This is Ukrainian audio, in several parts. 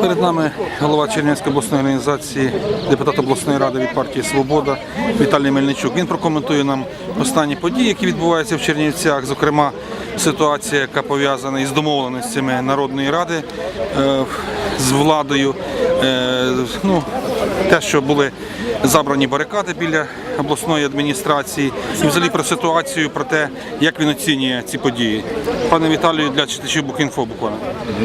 Перед нами голова Чернівської обласної організації, депутат обласної ради від партії Свобода Віталій Мельничук. Він прокоментує нам останні події, які відбуваються в Чернівцях, зокрема ситуація, яка пов'язана із домовленостями Народної ради е, з владою. Е, ну, те, що були забрані барикади біля обласної адміністрації, і взагалі про ситуацію, про те, як він оцінює ці події. Пане Віталію, для читачів Букінфо буквально.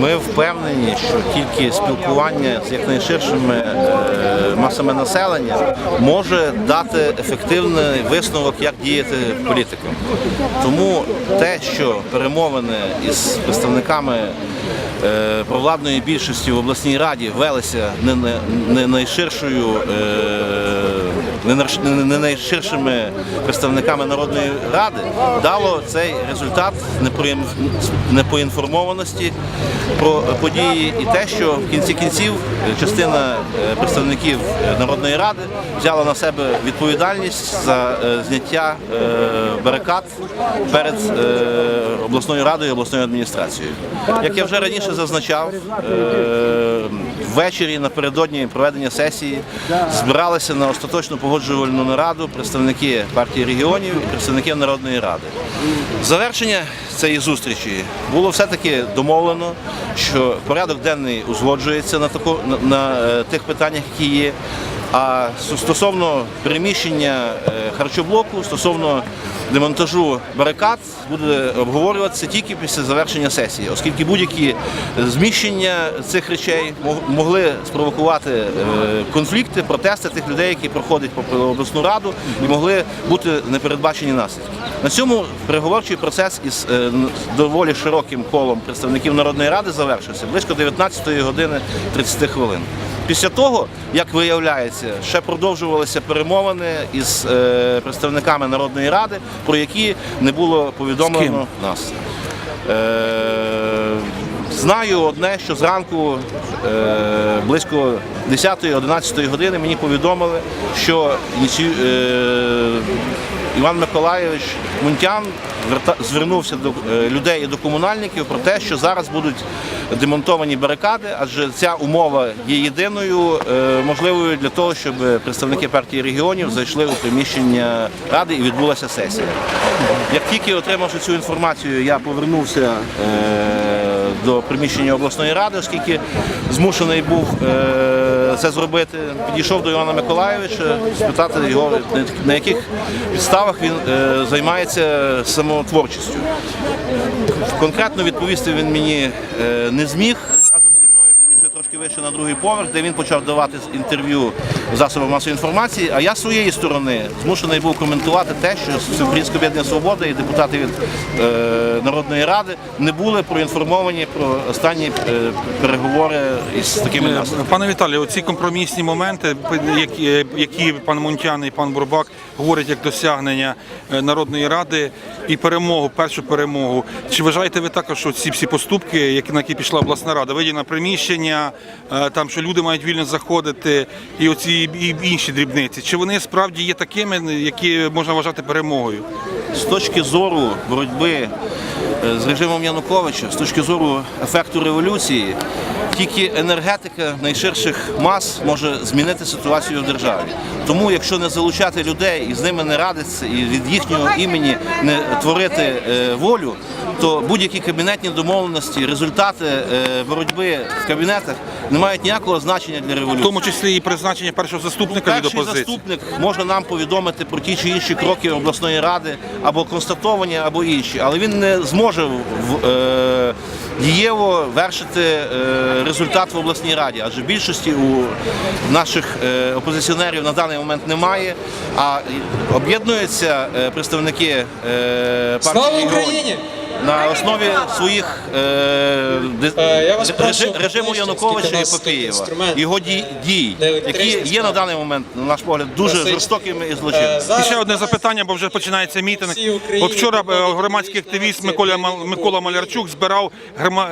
Ми впевнені, що тільки спілкування з якнайширшими е, масами населення може дати ефективний висновок, як діяти політикам. Тому те, що перемовини із представниками е, провладної більшості в обласній раді велися не, найширшою. е, не не- найширшими представниками Народної ради дало цей результат непоінформованості про події і те, що в кінці кінців частина е, представників е, Народної ради взяла на себе відповідальність за е, зняття барикад перед обласною радою і обласною адміністрацією. Як я вже раніше зазначав, ввечері напередодні проведення сесії збиралися на остаточну погоджувальну нараду представники партії регіонів і представники Народної ради. Завершення цієї зустрічі було все-таки домовлено, що порядок денний узгоджується на, таку, на, на е, тих питаннях, які є. А стосовно приміщення е, харчоблоку, стосовно демонтажу барикад, буде обговорюватися тільки після завершення сесії, оскільки будь-які зміщення цих речей мог- могли спровокувати е, конфлікти, протести тих людей, які проходять по обласну раду, і могли бути непередбачені наслідки. На цьому переговорчий процес із е, доволі широким колом представників Народної ради завершився близько 19 години 30 хвилин. Після того, як виявляється, ще продовжувалися перемовини із е, представниками Народної ради, про які не було повідомлено нас. Е, знаю одне, що зранку е, близько 10-11 години мені повідомили, що е, Іван Миколайович Мунтян звернувся до е, людей і до комунальників про те, що зараз будуть демонтовані барикади, адже ця умова є єдиною е, можливою для того, щоб представники партії регіонів зайшли у приміщення ради і відбулася сесія. Як тільки отримавши цю інформацію, я повернувся е, до приміщення обласної ради, оскільки змушений був е, це зробити. Підійшов до Івана Миколаєвича, спитати його, на яких підставах він е, займається самотворчістю. Конкретно відповісти він мені е, не зміг. На другий поверх, де він почав давати інтерв'ю засобам масової інформації. А я з своєї сторони змушений був коментувати те, що Всеукраїнське об'єднання свобода і депутати від е, Народної ради не були проінформовані про останні е, переговори із такими наслідками. Пане Віталію, оці компромісні моменти, які, які пан Мунтян і пан Бурбак говорять як досягнення е, Народної ради і перемогу, першу перемогу. Чи вважаєте ви також, що ці всі поступки, які на які пішла обласна рада, виділено приміщення, е, там що люди мають вільно заходити, і оці і інші дрібниці, чи вони справді є такими, які можна вважати перемогою? з точки зору боротьби е, з режимом Януковича, з точки зору ефекту революції, тільки енергетика найширших мас може змінити ситуацію в державі. Тому, якщо не залучати людей і з ними не радитися, і від їхнього імені не творити е, волю, то будь-які кабінетні домовленості, результати е, боротьби в кабінетах не мають ніякого значення для В революції. тому числі і призначення першого заступника від Перший опозиції. заступник може нам повідомити про ті чи інші кроки обласної ради або констатовані, або інші, але він не зможе в, е, дієво вершити е, результат в обласній раді, адже більшості у наших е, опозиціонерів на даний момент немає. А об'єднуються е, представники партії Слава Україні! На основі своїх е, де- Е, я вас режи- прошу, режиму Януковича і інструмент. його дій, дій які є на даний момент, на наш погляд, дуже жорстокими і Е, злочинними. І ще одне запитання, бо вже починається мітинг. От вчора е, громадський активіст Микола, Микола Малярчук збирав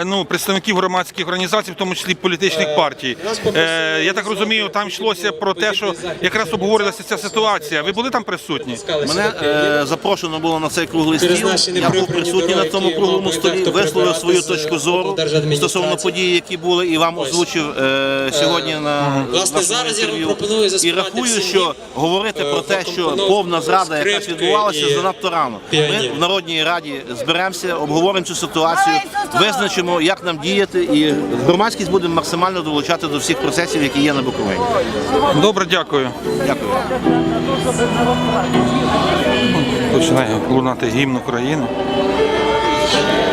ну, представників громадських організацій, в тому числі політичних партій. Е, я так розумію, там йшлося про те, що якраз обговорилася ця ситуація. Ви були там присутні? Мене е, запрошено було на цей круглий стіл. Я був присутній на тому круглому столі висловив свою точку зору стосовно подій, які були, і вам озвучив е, сьогодні на Власне, зараз я інтерв'ю. пропоную І рахую, що говорити е, про те, що повна зрада скрипки відбувалася, занадто рано. Ми в Народній Раді зберемося, обговоримо цю ситуацію, визначимо, як нам діяти, і громадськість буде максимально долучати до всіх процесів, які є на Буковині. Добре, дякую. Дякую. Починає лунати гімн України. Amen.